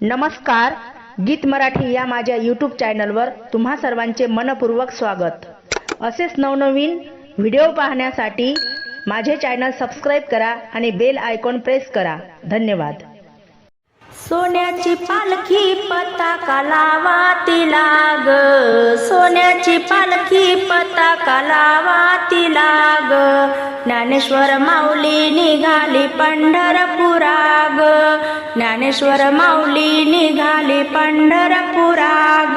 नमस्कार गीत मराठी या माझ्या यूट्यूब चॅनलवर तुम्हा सर्वांचे मनपूर्वक स्वागत. असेच नवनवीन व्हिडिओ पाहण्यासाठी माझे चॅनल सबस्क्राईब करा आणि बेल आयकॉन प्रेस करा. धन्यवाद. सोन्याची पालखी पताका लावा तिला ग सोन्याची पालखी पताका लावा तिला ग ज्ञानेश्वर माऊली निघाली पंढरपुरा ग ज्ञानेश्वर माऊली निघाली पंढरपुराग.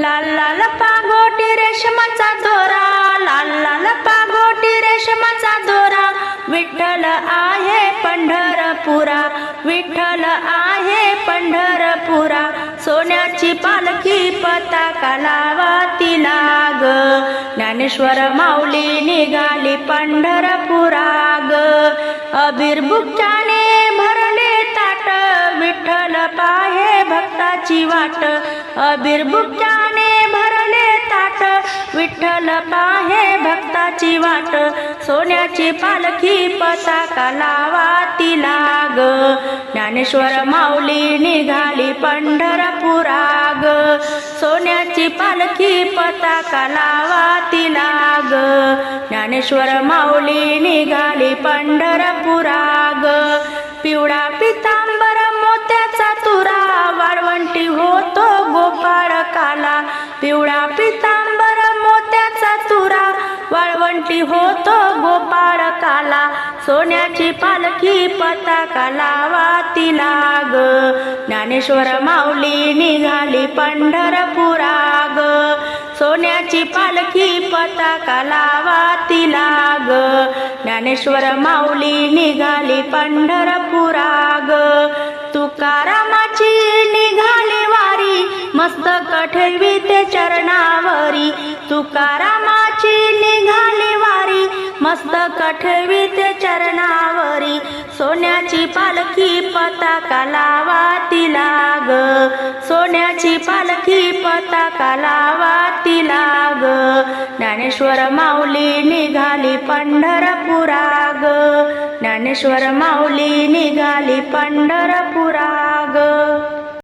लाल लाल पागोटी रेशमाचा दोरा लाल लाल पागोटी रेशमाचा दोरा. विठ्ठल आहे पंढरपुरा विठ्ठल आहे पंढरपुरा. सोन्याची पालखी पताका लावा तिला ग ज्ञानेश्वर माऊली निघाली पंढरपुरा ग अबीर बुक्याने विठ्ठल पाहे भक्ताची वाट. अबिरबुक्याने भरले ताट. विठ्ठल पाहे भक्ताची वाट. सोन्याची पालखी पताका लावा तिला ग ज्ञानेश्वर माऊली निघाली पंढरपुरा सोन्याची पालखी पताका लावा तिला ग ज्ञानेश्वर माऊली निघाली पंढरपुरा काला. पिवळा पितांबर मोत्याचा तुरा. वाळवंटी होतो गोपाळ काला. सोन्याची पालखी पताका लावा तिला ग. ज्ञानेश्वर माऊली निघाली पंढरपुरा ग. सोन्याची पालखी पताका लावा तिला ग. ज्ञानेश्वर माऊली निघाली पंढरपुरा मस्तक ठेवी ते चरणावरी. तुकारामाची निघाली वारी. मस्तक ठेवी ते चरणावरी. सोन्याची पालखी पताका लावा तिला ग सोन्याची पालखी पताका लावा तिला ग ज्ञानेश्वर माऊली निघाली पंढरपुरा ग ज्ञानेश्वर माऊली निघाली पंढरपुरा ग